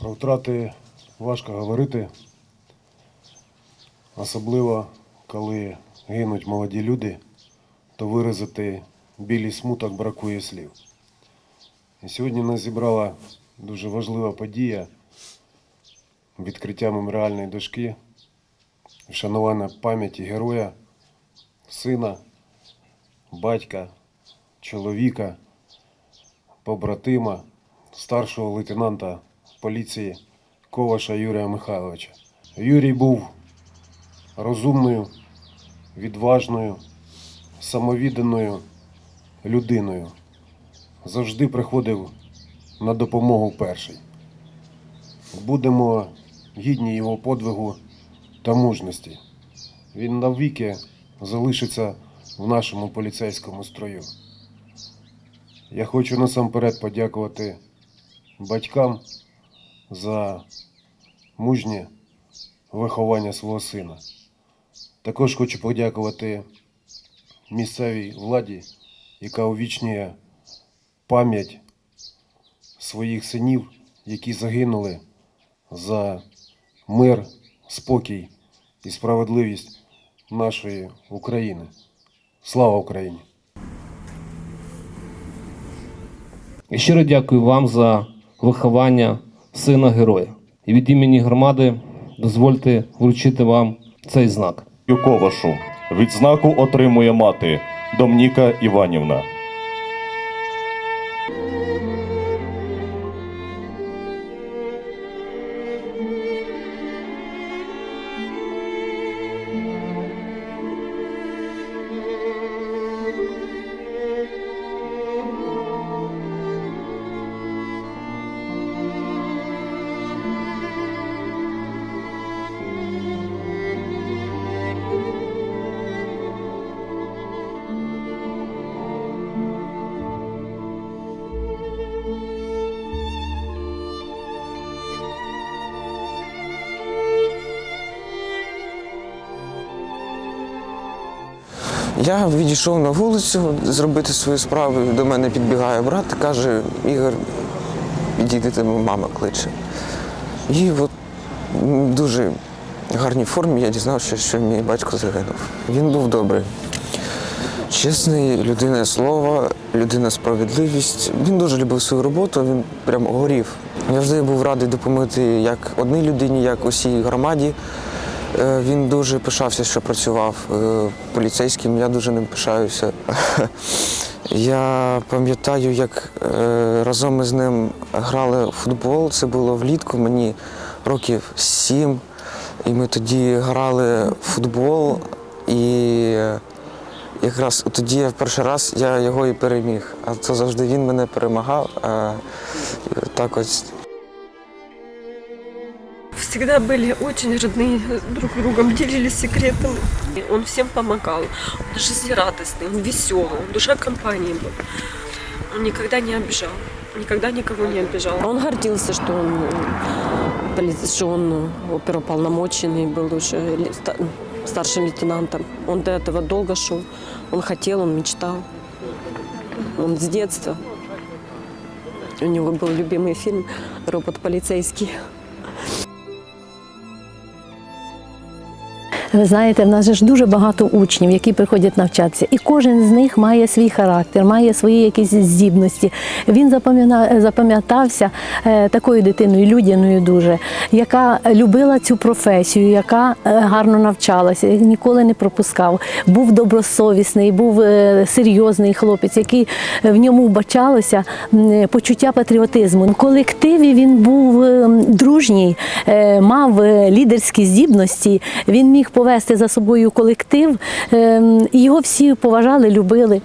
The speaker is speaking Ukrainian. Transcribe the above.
Про втрати важко говорити, особливо коли гинуть молоді люди, то виразити білий смуток бракує слів. І сьогодні нас зібрала дуже важлива подія відкриття меморіальної дошки, вшанування пам'яті героя, сина, батька, чоловіка, побратима, старшого лейтенанта поліції Коваша Юрія Михайловича. Юрій був розумною, відважною, самовідданою людиною. Завжди приходив на допомогу перший. Будемо гідні його подвигу та мужності. Він навіки залишиться в нашому поліцейському строю. Я хочу насамперед подякувати батькам за мужнє виховання свого сина. Також хочу подякувати місцевій владі, яка увічнює пам'ять своїх синів, які загинули за мир, спокій і справедливість нашої України. Слава Україні! І щиро дякую вам за виховання сина героя. І від імені громади дозвольте вручити вам цей знак. Ковашу. Відзнаку отримує мати Домніка Іванівна. Я відійшов на вулицю зробити свою справу. До мене підбігає брат і каже, Ігор, підійди, тебе мама кличе. І от в дуже гарній формі я дізнався, що мій батько загинув. Він був добрий. Чесний, людина слова, людина справедливість. Він дуже любив свою роботу, він прям горів. Я завжди був радий допомогти як одній людині, як усій громаді. Е, Він дуже пишався, що працював е, поліцейським. Я дуже ним пишаюся. Я пам'ятаю, як е, разом ми з ним грали в футбол. Це було влітку, мені років сім. І ми тоді грали в футбол. І якраз тоді я в перший раз я його і переміг. А то завжди він мене перемагав. А так ось всегда были очень родные друг с другом, делились секретами. И Он всем помогал, он жизнерадостный, он веселый, он душа компании был. Он никогда не обижал, никогда никого не обижал. Он гордился, что он, э, что он э, оперуполномоченный был уже старшим лейтенантом. Он до этого долго шел, он хотел, он мечтал. Он с детства. У него был любимый фильм «Робот Ви знаєте, в нас же ж дуже багато учнів, які приходять навчатися, і кожен з них має свій характер, має свої якісь здібності. Він запам'ятався е, такою дитиною, людяною дуже, яка любила цю професію, яка е, гарно навчалася, ніколи не пропускав. Був добросовісний, був е, серйозний хлопець, який в ньому вбачалося почуття патріотизму. В колективі він був е, дружній, е, мав е, лідерські здібності. Він міг повести за собою колектив, е, і його всі поважали, любили.